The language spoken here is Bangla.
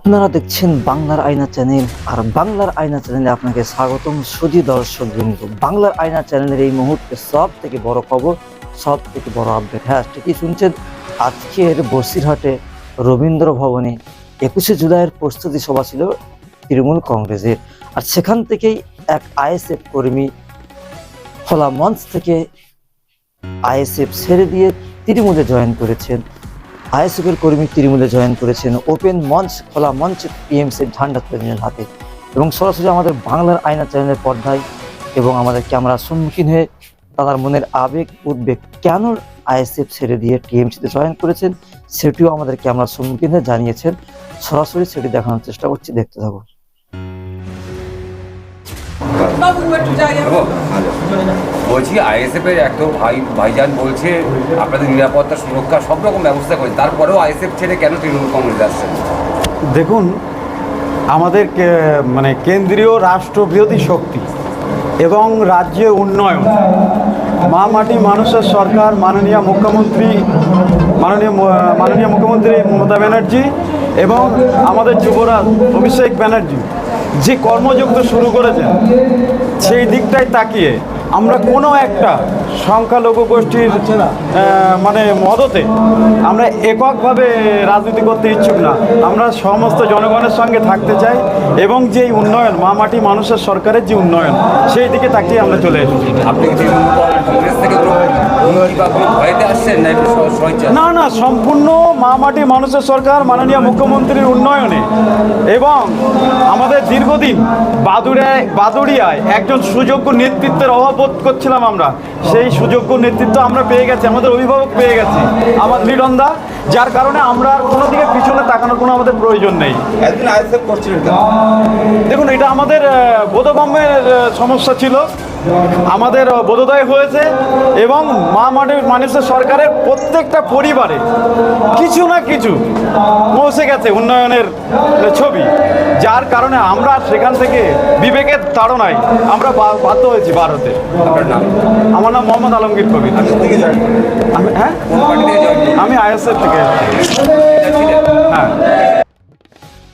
আপনারা দেখছেন বাংলার আয়না চ্যানেল, আর বাংলার আয়না চ্যানেলে আপনাকে স্বাগতম সুধী দর্শক বিন্দু। বাংলার আয়না চ্যানেলের এই মুহূর্তে সব থেকে বড় খবর সব থেকে বড় আপডেট। হ্যাঁ ঠিকই শুনছেন? আজকের বসিরহাটে রবীন্দ্র ভবনে একুশে জুলাইয়ের প্রস্তুতি সভা ছিল তৃণমূল কংগ্রেসের। আর সেখান থেকেই এক আইএসএফ কর্মী খোলা মঞ্চ থেকে আইএসএফ ছেড়ে দিয়ে তৃণমূলে জয়েন করেছেন। আইএসএফের কর্মী তৃণমূলে জয়েন করেছেন ওপেন মঞ্চ, খোলা মঞ্চ পিএমসির ঝান্ডা তুলে হাতে। এবং সরাসরি আমাদের বাংলার আয়না চ্যানেলের পর্দায় এবং আমাদের ক্যামেরার সম্মুখীন হয়ে তাদের মনের আবেগ, উদ্বেগ কেন আইএসএফ ছেড়ে দিয়ে টিএমসিতে জয়েন করেছেন, সেটিও আমাদের ক্যামেরার সম্মুখীন হয়ে জানিয়েছেন। সরাসরি সেটি দেখানোর চেষ্টা করছি, দেখতে থাকুন। বলছি আইএসএফ এর এক ভাই ভাইজান বলছে আপনাদের নিরাপত্তা সুরক্ষা সব রকম ব্যবস্থা করে তারপরেও আইএসএফ ছেড়ে কেন তৃণমূল কংগ্রেস আসছেন দেখুন আমাদের কে- মানে কেন্দ্রীয় রাষ্ট্রবিরোধী শক্তি এবং রাজ্যে উন্নয়ন। মা মাটি মানুষের সরকার মাননীয় মুখ্যমন্ত্রী মাননীয় মাননীয় মুখ্যমন্ত্রী মমতা ব্যানার্জি এবং আমাদের যুবরাজ, অভিষেক ব্যানার্জি যে কর্মযুক্ত শুরু করেছেন, সেই দিকটাই তাকিয়ে আমরা কোনো একটা সংখ্যালঘু গোষ্ঠীর মানে মদতে আমরা এককভাবে রাজনীতি করতে ইচ্ছুক না। আমরা সমস্ত জনগণের সঙ্গে থাকতে চাই এবং যে উন্নয়ন, মা মাটি মানুষের সরকারের যে উন্নয়ন, সেই দিকে তাকিয়ে আমরা চলে এসেছি। আপনি বা ভয়তে আসছেন না না না সম্পূর্ণ মা মাটি মানুষের সরকার মাননীয় মুখ্যমন্ত্রীর উন্নয়নে। এবং আমাদের দীর্ঘদিন বাদুড়ায় বাদুড়িয়ায় একজন সুযোগ্য নেতৃত্বের অভাব বোধ করছিলাম আমরা। সেই সুযোগ্য নেতৃত্ব আমরা পেয়ে গেছি আমাদের অভিভাবক পেয়ে গেছি আমার লিডন্দা যার কারণে আমরা আর কোনো দিকে পিছনে তাকানোর কোনো আমাদের প্রয়োজন নেই। দেখুন এটা আমাদের বোধগম্যের সমস্যা ছিল। আমাদের বোধোদয় হয়েছে এবং মা মানুষের সরকারের প্রত্যেকটা পরিবারে কিছু না কিছু পৌঁছে গেছে উন্নয়নের ছবি যার কারণে আমরা সেখান থেকে বিবেকের তাড়নায় আমরা বাধ্য হয়েছি ভারতে। আমার নাম মোহাম্মদ আলমগীর কবির। আমি হ্যাঁ? আমি আইএসএফ থেকে। হ্যাঁ।